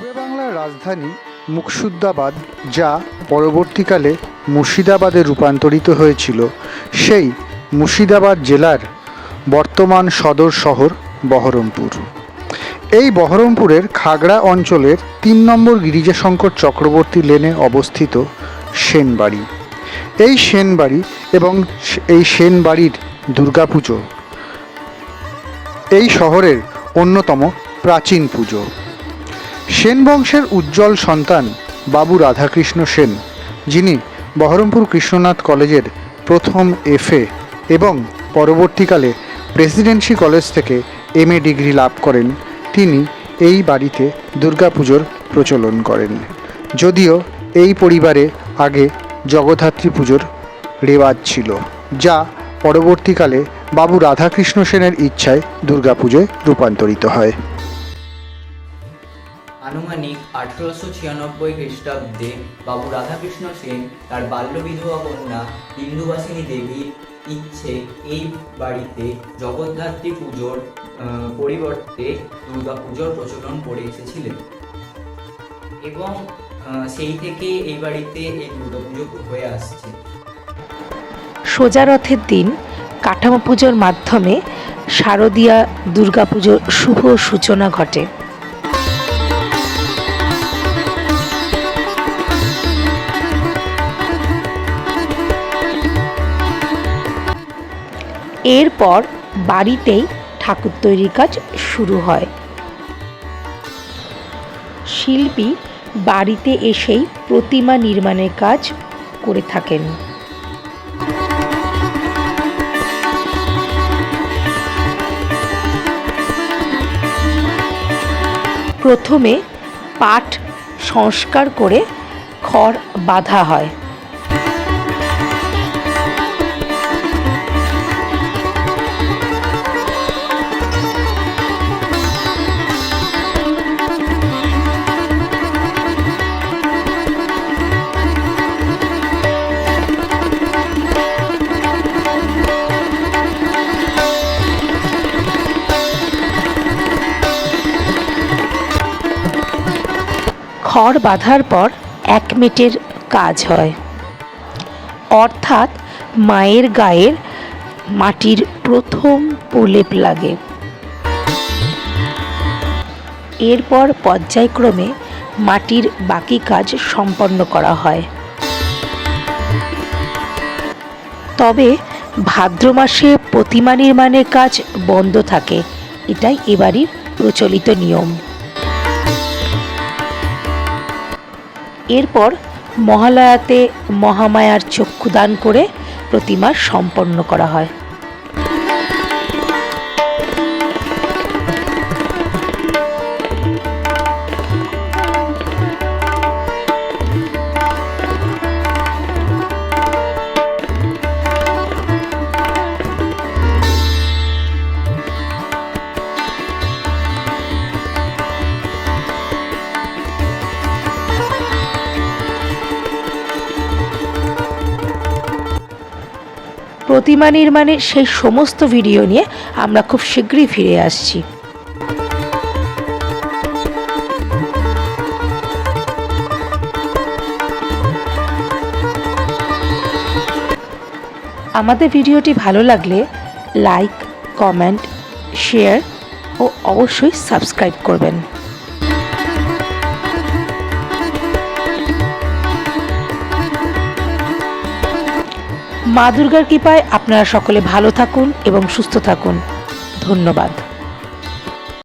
পূর্বে বাংলার রাজধানী মুকসুদ্দাবাদ, যা পরবর্তীকালে মুর্শিদাবাদে রূপান্তরিত হয়েছিল। সেই মুর্শিদাবাদ জেলার বর্তমান সদর শহর বহরমপুর। এই বহরমপুরের খাগড়া অঞ্চলের তিন নম্বর গিরিজাশঙ্কর চক্রবর্তী লেনে অবস্থিত সেনবাড়ি। এই সেনবাড়ি এবং এই সেনবাড়ির দুর্গাপুজো এই শহরের অন্যতম প্রাচীন পুজো। সেন বংশের উজ্জ্বল সন্তান বাবু রাধাকৃষ্ণ সেন, যিনি বহরমপুর কৃষ্ণনাথ কলেজের প্রথম এফএ এবং পরবর্তীকালে প্রেসিডেন্সি কলেজ থেকে এমএ ডিগ্রি লাভ করেন। তিনি এই বাড়িতে দুর্গাপুজোর প্রচলন করেন। যদিও এই পরিবারে আগে জগদ্ধাত্রী পুজোর রেওয়াজ ছিল, যা পরবর্তীকালে বাবু রাধাকৃষ্ণ সেনের ইচ্ছায় দুর্গাপুজোয় রূপান্তরিত হয়। আনুমানিক আঠারোশো ছিয়ানব্বই খ্রিস্টাব্দে বাবু রাধাকৃষ্ণ সেন তার বাল্য বিধবা কন্যা বিন্দুবাসিনী দেবীর ইচ্ছে এই বাড়িতে জগদ্ধাত্রী পুজোর পরিবর্তে দুর্গা পুজোর প্রচলন করে এসেছিলেন। এবং সেই থেকে এই বাড়িতে এই দুর্গা পুজো হয়ে আসছে। সোজা রথের দিন কাঠামো পুজোর মাধ্যমে শারদীয়া দুর্গাপুজোর শুভ সূচনা ঘটে। এরপর বাড়িতেই ঠাকুর তৈরির কাজ শুরু হয়। শিল্পী বাড়িতে এসেই প্রতিমা নির্মাণের কাজ করে থাকেন। প্রথমে পাট সংস্কার করে খড় বাঁধা হয়। খড় বাঁধার পর এক মিটের কাজ হয়। অর্থাৎ মায়ের গায়ের মাটির প্রথম প্রলেপ লাগে। এরপর পর্যায়ক্রমে মাটির বাকি কাজ সম্পন্ন করা হয়। তবে ভাদ্র মাসে প্রতিমা নির্মাণের কাজ বন্ধ থাকে। এটাই এবারই প্রচলিত নিয়ম। এরপর মহালয়াতে মহামায়ার চক্ষুদান করে প্রতিমা সম্পন্ন করা হয়। প্রতিমা নির্মাণের সেই সমস্ত ভিডিও নিয়ে আমরা খুব শীঘ্রই ফিরে আসছি। আমাদের ভিডিওটি ভালো লাগলে লাইক, কমেন্ট, শেয়ার ও অবশ্যই সাবস্ক্রাইব করবেন। মা দুর্গার কৃপায় আপনারা সকলে ভালো থাকুন এবং সুস্থ থাকুন। ধন্যবাদ।